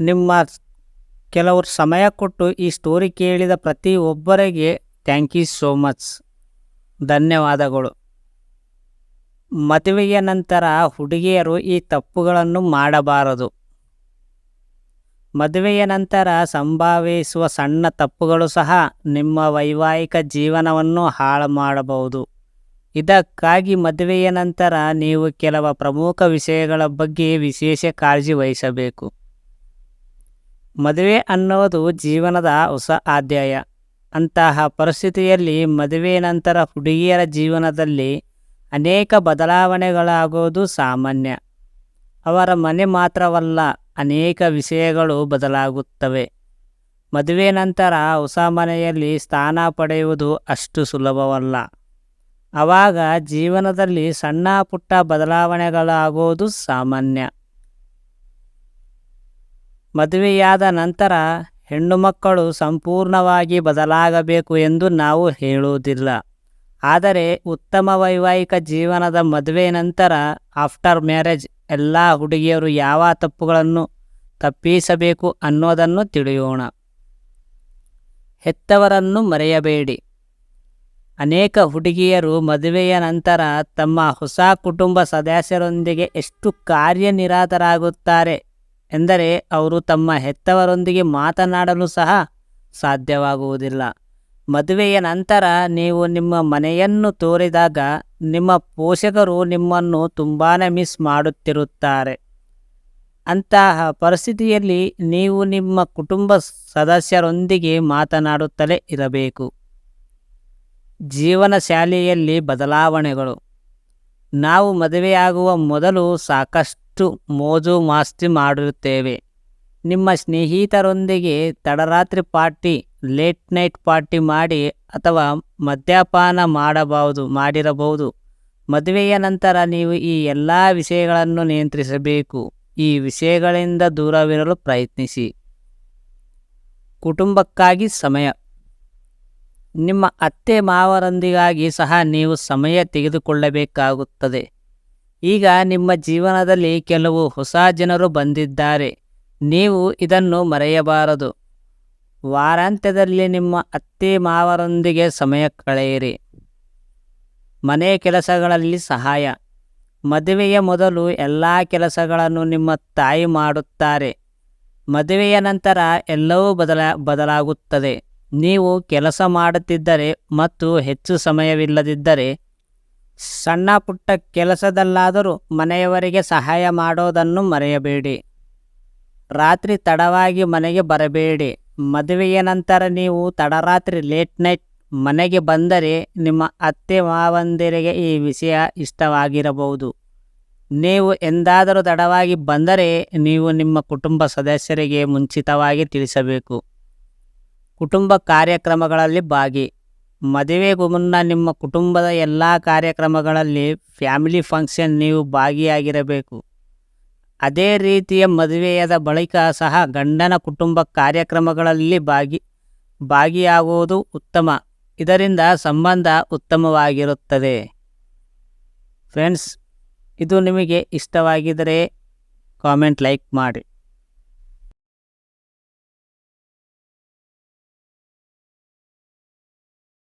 ನಿಮ್ಮ ಕೆಲವರು ಸಮಯ ಕೊಟ್ಟು ಈ ಸ್ಟೋರಿ ಕೇಳಿದ ಪ್ರತಿಯೊಬ್ಬರಿಗೆ ಥ್ಯಾಂಕ್ ಯು ಸೋ ಮಚ್ ಧನ್ಯವಾದಗಳು. ಮದುವೆಯ ನಂತರ ಹುಡುಗಿಯರು ಈ ತಪ್ಪುಗಳನ್ನು ಮಾಡಬಾರದು. ಮದುವೆಯ ನಂತರ ಸಂಭಾವಿಸುವ ಸಣ್ಣ ತಪ್ಪುಗಳು ಸಹ ನಿಮ್ಮ ವೈವಾಹಿಕ ಜೀವನವನ್ನು ಹಾಳು ಮಾಡಬಹುದು. ಇದಕ್ಕಾಗಿ ಮದುವೆಯ ನಂತರ ನೀವು ಕೆಲವು ಪ್ರಮುಖ ವಿಷಯಗಳ ಬಗ್ಗೆ ವಿಶೇಷ ಕಾಳಜಿ ವಹಿಸಬೇಕು. ಮದುವೆ ಅನ್ನೋದು ಜೀವನದ ಹೊಸ ಅಧ್ಯಾಯ. ಅಂತಹ ಪರಿಸ್ಥಿತಿಯಲ್ಲಿ ಮದುವೆ ನಂತರ ಹುಡುಗಿಯರ ಜೀವನದಲ್ಲಿ ಅನೇಕ ಬದಲಾವಣೆಗಳಾಗೋದು ಸಾಮಾನ್ಯ. ಅವರ ಮನೆ ಮಾತ್ರವಲ್ಲ, ಅನೇಕ ವಿಷಯಗಳು ಬದಲಾಗುತ್ತವೆ. ಮದುವೆ ನಂತರ ಹೊಸ ಮನೆಯಲ್ಲಿ ಸ್ಥಾನ ಪಡೆಯುವುದು ಅಷ್ಟು ಸುಲಭವಲ್ಲ. ಆವಾಗ ಜೀವನದಲ್ಲಿ ಸಣ್ಣ ಪುಟ್ಟ ಬದಲಾವಣೆಗಳಾಗೋದು ಸಾಮಾನ್ಯ. ಮದುವೆಯಾದ ನಂತರ ಹೆಣ್ಣು ಮಕ್ಕಳು ಸಂಪೂರ್ಣವಾಗಿ ಬದಲಾಗಬೇಕು ಎಂದು ನಾವು ಹೇಳುವುದಿಲ್ಲ. ಆದರೆ ಉತ್ತಮ ವೈವಾಹಿಕ ಜೀವನದ ಮದುವೆ ನಂತರ ಆಫ್ಟರ್ ಮ್ಯಾರೇಜ್ ಎಲ್ಲ ಹುಡುಗಿಯರು ಯಾವ ತಪ್ಪುಗಳನ್ನು ತಪ್ಪಿಸಬೇಕು ಅನ್ನೋದನ್ನು ತಿಳಿಯೋಣ. ಹೆತ್ತವರನ್ನು ಮರೆಯಬೇಡಿ. ಅನೇಕ ಹುಡುಗಿಯರು ಮದುವೆಯ ನಂತರ ತಮ್ಮ ಹೊಸ ಕುಟುಂಬ ಸದಸ್ಯರೊಂದಿಗೆ ಎಷ್ಟು ಕಾರ್ಯನಿರತರಾಗುತ್ತಾರೆ ಎಂದರೆ ಅವರು ತಮ್ಮ ಹೆತ್ತವರೊಂದಿಗೆ ಮಾತನಾಡಲು ಸಹ ಸಾಧ್ಯವಾಗುವುದಿಲ್ಲ. ಮದುವೆಯ ನಂತರ ನೀವು ನಿಮ್ಮ ಮನೆಯನ್ನು ತೋರಿದಾಗ ನಿಮ್ಮ ಪೋಷಕರು ನಿಮ್ಮನ್ನು ತುಂಬಾ ಮಿಸ್ ಮಾಡುತ್ತಿರುತ್ತಾರೆ. ಅಂತಹ ಪರಿಸ್ಥಿತಿಯಲ್ಲಿ ನೀವು ನಿಮ್ಮ ಕುಟುಂಬ ಸದಸ್ಯರೊಂದಿಗೆ ಮಾತನಾಡುತ್ತಲೇ ಇರಬೇಕು. ಜೀವನ ಶಾಲೆಯಲ್ಲಿ ಬದಲಾವಣೆಗಳು. ನಾವು ಮದುವೆಯಾಗುವ ಮೊದಲು ಸಾಕಷ್ಟು ಮೋಜು ಮಾಸ್ತಿ ಮಾಡಿರುತ್ತೇವೆ. ನಿಮ್ಮ ಸ್ನೇಹಿತರೊಂದಿಗೆ ತಡರಾತ್ರಿ ಪಾರ್ಟಿ, ಲೇಟ್ ನೈಟ್ ಪಾರ್ಟಿ ಮಾಡಿ ಅಥವಾ ಮದ್ಯಪಾನ ಮಾಡಬಹುದು ಮಾಡಿರಬಹುದು. ಮದುವೆಯ ನಂತರ ನೀವು ಈ ಎಲ್ಲ ವಿಷಯಗಳನ್ನು ನಿಯಂತ್ರಿಸಬೇಕು. ಈ ವಿಷಯಗಳಿಂದ ದೂರವಿರಲು ಪ್ರಯತ್ನಿಸಿ. ಕುಟುಂಬಕ್ಕಾಗಿ ಸಮಯ. ನಿಮ್ಮ ಅತ್ತೆ ಮಾವರೊಂದಿಗಾಗಿ ಸಹ ನೀವು ಸಮಯ ತೆಗೆದುಕೊಳ್ಳಬೇಕಾಗುತ್ತದೆ. ಈಗ ನಿಮ್ಮ ಜೀವನದಲ್ಲಿ ಕೆಲವು ಹೊಸ ಜನರು ಬಂದಿದ್ದಾರೆ. ನೀವು ಇದನ್ನು ಮರೆಯಬಾರದು. ವಾರಾಂತ್ಯದಲ್ಲಿ ನಿಮ್ಮ ಅತ್ತೆ ಮಾವರೊಂದಿಗೆ ಸಮಯ ಕಳೆಯಿರಿ. ಮನೆ ಕೆಲಸಗಳಲ್ಲಿ ಸಹಾಯ. ಮದುವೆಯ ಮೊದಲು ಎಲ್ಲ ಕೆಲಸಗಳನ್ನು ನಿಮ್ಮ ತಾಯಿ ಮಾಡುತ್ತಾರೆ. ಮದುವೆಯ ನಂತರ ಎಲ್ಲವೂ ಬದಲ, ಬದಲಾಗುತ್ತದೆ. ನೀವು ಕೆಲಸ ಮಾಡುತ್ತಿದ್ದರೆ ಮತ್ತು ಹೆಚ್ಚು ಸಮಯವಿಲ್ಲದಿದ್ದರೆ ಸಣ್ಣ ಪುಟ್ಟ ಕೆಲಸದಲ್ಲಾದರೂ ಮನೆಯವರಿಗೆ ಸಹಾಯ ಮಾಡೋದನ್ನು ಮರೆಯಬೇಡಿ. ರಾತ್ರಿ ತಡವಾಗಿ ಮನೆಗೆ ಬರಬೇಡಿ. ಮದುವೆಯ ನಂತರ ನೀವು ತಡರಾತ್ರಿ ಲೇಟ್ ನೈಟ್ ಮನೆಗೆ ಬಂದರೆ ನಿಮ್ಮ ಅತ್ತೆ ಮಾವಂದಿರಿಗೆ ಈ ವಿಷಯ ಇಷ್ಟವಾಗಿರಬಹುದು. ನೀವು ಎಂದಾದರೂ ತಡವಾಗಿ ಬಂದರೆ ನೀವು ನಿಮ್ಮ ಕುಟುಂಬ ಸದಸ್ಯರಿಗೆ ಮುಂಚಿತವಾಗಿ ತಿಳಿಸಬೇಕು. ಕುಟುಂಬ ಕಾರ್ಯಕ್ರಮಗಳಲ್ಲಿ ಭಾಗಿ. ಮದುವೆಗೂ ಮುನ್ನ ನಿಮ್ಮ ಕುಟುಂಬದ ಎಲ್ಲ ಕಾರ್ಯಕ್ರಮಗಳಲ್ಲಿ ಫ್ಯಾಮಿಲಿ ಫಂಕ್ಷನ್ ನೀವು ಭಾಗಿಯಾಗಿರಬೇಕು. ಅದೇ ರೀತಿಯ ಮದುವೆಯಾದ ಬಳಿಕ ಸಹ ಗಂಡನ ಕುಟುಂಬ ಕಾರ್ಯಕ್ರಮಗಳಲ್ಲಿ ಭಾಗಿ, ಭಾಗಿಯಾಗುವುದು ಉತ್ತಮ. ಇದರಿಂದ ಸಂಬಂಧ ಉತ್ತಮವಾಗಿರುತ್ತದೆ. ಫ್ರೆಂಡ್ಸ್, ಇದು ನಿಮಗೆ ಇಷ್ಟವಾಗಿದ್ದರೆ ಕಾಮೆಂಟ್ ಲೈಕ್ ಮಾಡಿ.